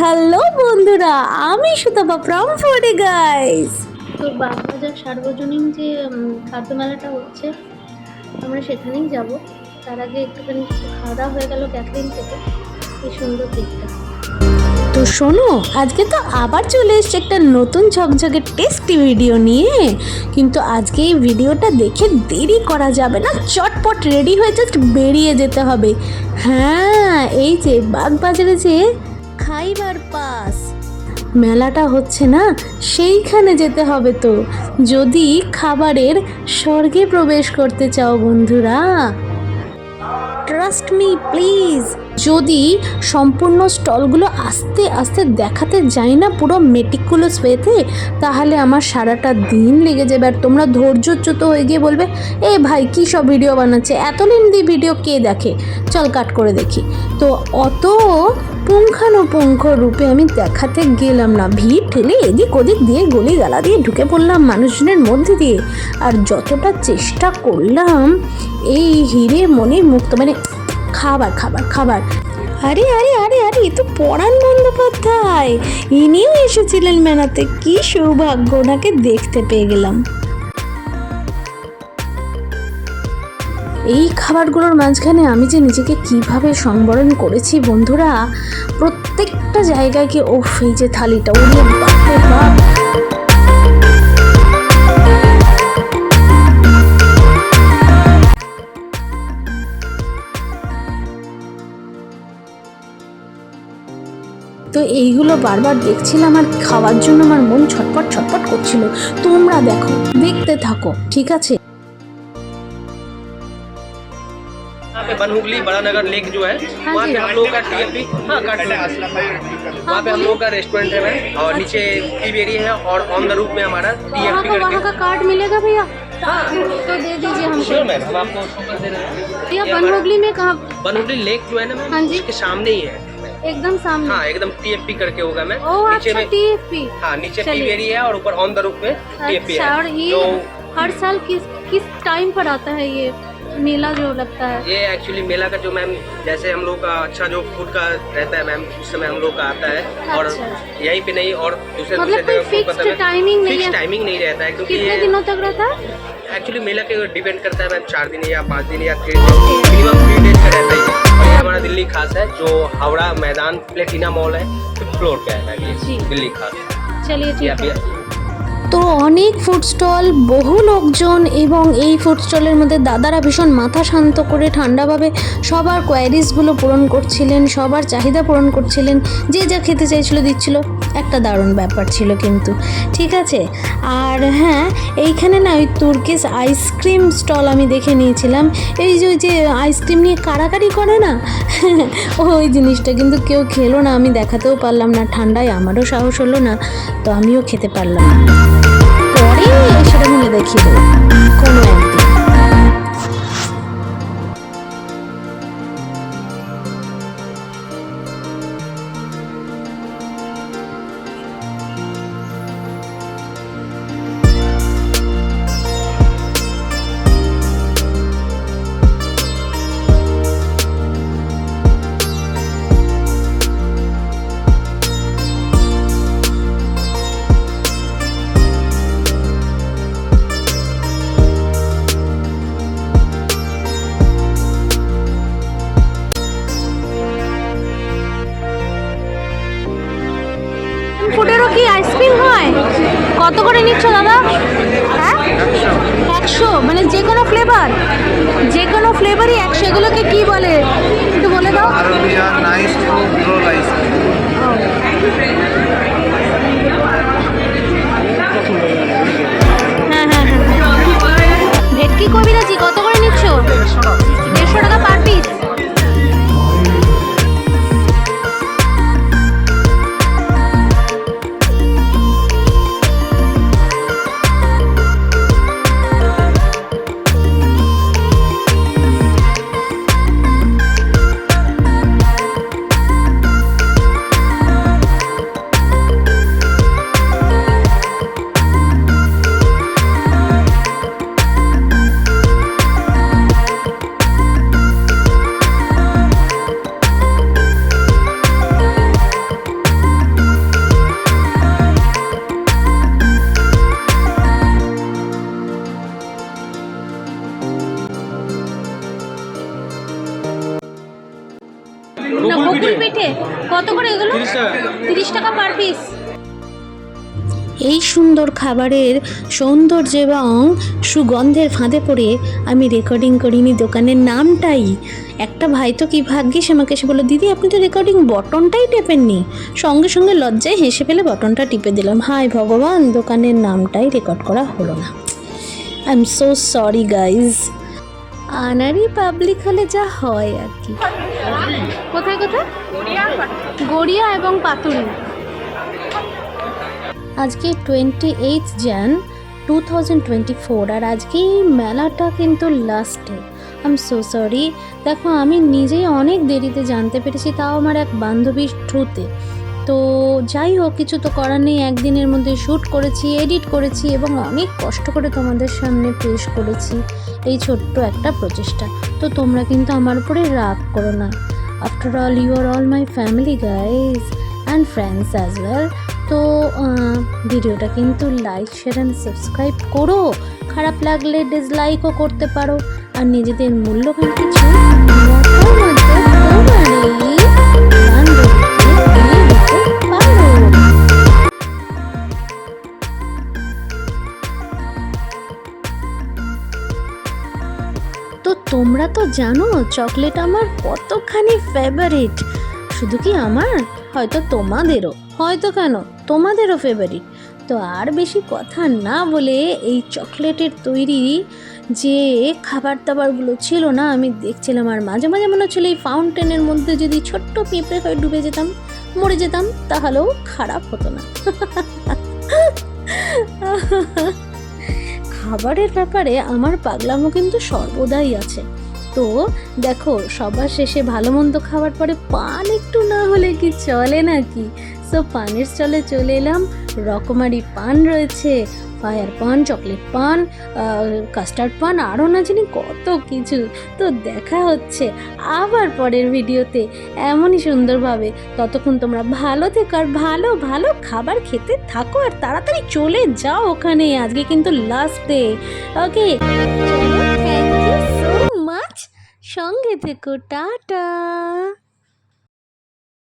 Hello বন্ধুরা আমি Sutapa from ফোর্ডে guys তো বাগবাজার সার্বজনীন যে খাদ্য মেলাটা হচ্ছে আমরা সেখানেই যাব। তার আগে একটুখানি কিছু খাওয়া দাওয়া হয়ে গেল ক্যাথলিন থেকে। কি সুন্দর দিকটা। তো শোনো আজকে তো আবার চলে এসছে একটা নতুন ঝকঝকে টেস্টি ভিডিও নিয়ে। কিন্তু আজকে এই ভিডিওটা দেখে দেরি করা যাবে না চটপট রেডি হয়ে জাস্ট বেরিয়ে যেতে হবে। হ্যাঁ এই যে বাগবাজারে যে খাইবার পাস। মেলাটা হচ্ছে না, সেইখানে যেতে হবে তো। যদি খাবারের স্বর্গে প্রবেশ করতে চাও বন্ধুরা। ট্রাস্ট মি প্লিজ যদি সম্পূর্ণ স্টলগুলো আস্তে আস্তে দেখাতে যাই না পুরো মেটিকুলাস ওয়েতে তাহলে আমার সারাটা দিন লেগে যাবে। আর তোমরা ধৈর্যচ্যুত হয়ে গিয়ে বলবে, এ ভাই, কী সব ভিডিও বানাচ্ছে? এত লেন্দি ভিডিও কে দেখে? চল কাট করে দেখি। তো অত পুঙ্খানুপুঙ্খ রূপে আমি দেখাতে গেলাম না। ভিড় ঠেলে এদিক ওদিক দিয়ে গলি গালা দিয়ে ঢুকে পড়লাম মানুষজনের মধ্যে দিয়ে। আর যতটা চেষ্টা করলাম, এই হিরে মনে মুক্ত মানে খাবার খাবার খাবার। আরে আরে আরে আরে, এ তো পরাণ বন্দ্যোপাধ্যায়। ইনিও এসেছিলেন মেলাতে। কি সৌভাগ্য, ওনাকে দেখতে পেয়ে গেলাম। এই খাবারগুলোর মাঝখানে আমি যে নিজেকে কীভাবে সংবরণ করেছি, বন্ধুরা, প্রত্যেকটা জায়গায় কি ওফ, এই যে থালিটা, ওরে বাপ। তো এইগুলো বারবার দেখছিলাম আর খাওয়ার জন্য আমার মন ছটপট ছটপট করছিল তোমরা দেখো দেখতে থাকো ঠিক আছে यहाँ पे बनहुगली बड़ा नगर लेक जो है वहाँ पे हम लोग का टीएमपी हाँ काट वहाँ पे हम लोग का रेस्टोरेंट है मैम और नीचे टी एरिया है और ऑन द रूप में हमारा वहाँ टीएमपी का वहाँ करके का कार्ड मिलेगा भैया तो दे दीजिए हमको श्योर मैम हम आपको शो कर दे रहे हैं भैया ये हमारा बनहुगली में कहाँ बनहुगली लेक जो है ना हाँ मैम जी। उसके सामने ही है एकदम सामने हाँ एकदम टीएमपी करके होगा मैम ओ नीचे अच्छा में टीएफपी हाँ नीचे चलिए। एरिया है और ऊपर ऑन द रूप में टीएमपी अच्छा और है ये तो हर साल किस किस टाइम पर आता है ये मेला जो लगता है ये एक्चुअली मेला का जो मैम जैसे हम लोग का अच्छा जो फ़ूड का रहता है मैम उस समय हम लोग का आता है अच्छा। और। यहीं पे नहीं और दूसरे मतलब दूसरे timing नहीं? टाइमिंग नहीं रहता है क्योंकि कितने दिनों तक रहता है एक्चुअली मेला के डिपेंड करता है मैम चार दिन या पाँच दिन या थ्री दिन। मिनिमम थ्री डेज़ का रहता है। और ये हमारा दिल्ली खास है जो हावड़ा मैदान प्लेटिना मॉल है फिफ्थ फ्लोर का है मैम ये दिल्ली खास। चलिए ठीक है। তো অনেক ফুড স্টল বহু লোকজন এবং এই ফুড স্টলের মধ্যে দাদারা ভীষণ মাথা শান্ত করে ঠান্ডাভাবে সবার কোয়ারিজগুলো পূরণ করছিলেন, সবার চাহিদা পূরণ করছিলেন, যে যা খেতে চাইছিল দিচ্ছিল। একটা দারুণ ব্যাপার ছিল কিন্তু। ঠিক আছে? আর হ্যাঁ এইখানে না ওই তুর্কিস আইসক্রিম স্টল আমি দেখে নিয়েছিলাম। এই যে ওই যে আইসক্রিম নিয়ে কাড়াকাড়ি করে না? ওই জিনিসটা কিন্তু কেউ খেলো না, আমি দেখাতেও পারলাম না। ঠান্ডায় আমারও সাহস হলো না, তো আমিও খেতে পারলাম না। সেটা মনে দেখিয়ে দেবো কোনো একশো মানে যে কোনো ফ্লেভার যে কোনো ফ্লেভারই একশো এগুলোকে কী বলে? একটু বলে দাও। কত করে এগুলো? তিরিশ টাকা। পার পিস এই সুন্দর খাবারের সৌন্দর্য এবং সুগন্ধের ফাঁদে পড়ে আমি রেকর্ডিং করিনি দোকানের নামটাই। একটা ভাই তো কি ভাগ্যিস আমাকে এসে বলল দিদি আপনি তো রেকর্ডিং বটনটাই টেপেননি। সঙ্গে সঙ্গে লজ্জায় হেসে ফেলে বটনটা টিপে দিলাম। হাই ভগবান দোকানের নামটাই রেকর্ড করা হলো না। I am so sorry guys আনারি public হলে যা হয় আর কি। কোথায় কোথায়? গড়িয়া এবং পাতুরি। আজকে twenty eight Jan two thousand twenty four আর আজকে এই মেলাটা কিন্তু লাস্টে আই এম সো সরি দেখো আমি নিজেই অনেক দেরিতে জানতে পেরেছি তাও আমার এক বান্ধবীর থ্রুতে তো যাই হোক, কিছু তো করার নেই। একদিনের মধ্যে শ্যুট করেছি এডিট করেছি এবং অনেক কষ্ট করে তোমাদের সামনে পেশ করেছি। এই ছোট্ট একটা প্রচেষ্টা। তো তোমরা কিন্তু আমার উপরে রাগ করো না। After all you are all my family guys and friends as well তো ভিডিওটা কিন্তু লাইক শেয়ার অ্যান্ড সাবস্ক্রাইব করো। খারাপ লাগলে ডিসলাইকও করতে পারো। আর নিজেদের মূল্যবান কিছু তোমরা তো জানো, চকলেট আমার কতখানি ফেভারিট শুধু কি আমার? হয়তো তোমাদেরও। হয়তো কেন? তোমাদেরও ফেভারিট তো আর বেশি কথা না বলে এই চকলেটের তৈরি যে খাবার দাবারগুলো ছিল না, আমি দেখছিলাম আর মাঝে মাঝে মনে হচ্ছিল এই ফাউন্টেনের মধ্যে যদি ছোট্ট পিঁপড়ে হয়ে ডুবে যেতাম, মরে যেতাম, তাহলেও খারাপ হতো না। খাবারের ব্যাপারে আমার পাগলামো কিন্তু সর্বদাই আছে। তো দেখো, সবার শেষে ভালো মন্দ খাওয়ার পরে পান একটু না হলে কি চলে নাকি? সো পানের চলে চলে এলাম। রকমারি পান রয়েছে, ফায়ার পান, চকলেট পান কাস্টার্ড পান আরও না জানি কত কিছু। তো দেখা হচ্ছে আবার পরের ভিডিওতে। এমনই সুন্দরভাবে। ততক্ষণ তোমরা ভালো থেকো আর ভালো ভালো খাবার খেতে থাকো আর তাড়াতাড়ি চলে যাও ওখানে আজকে কিন্তু লাস্ট ডে ওকে সঙ্গে থেকো, টাটা।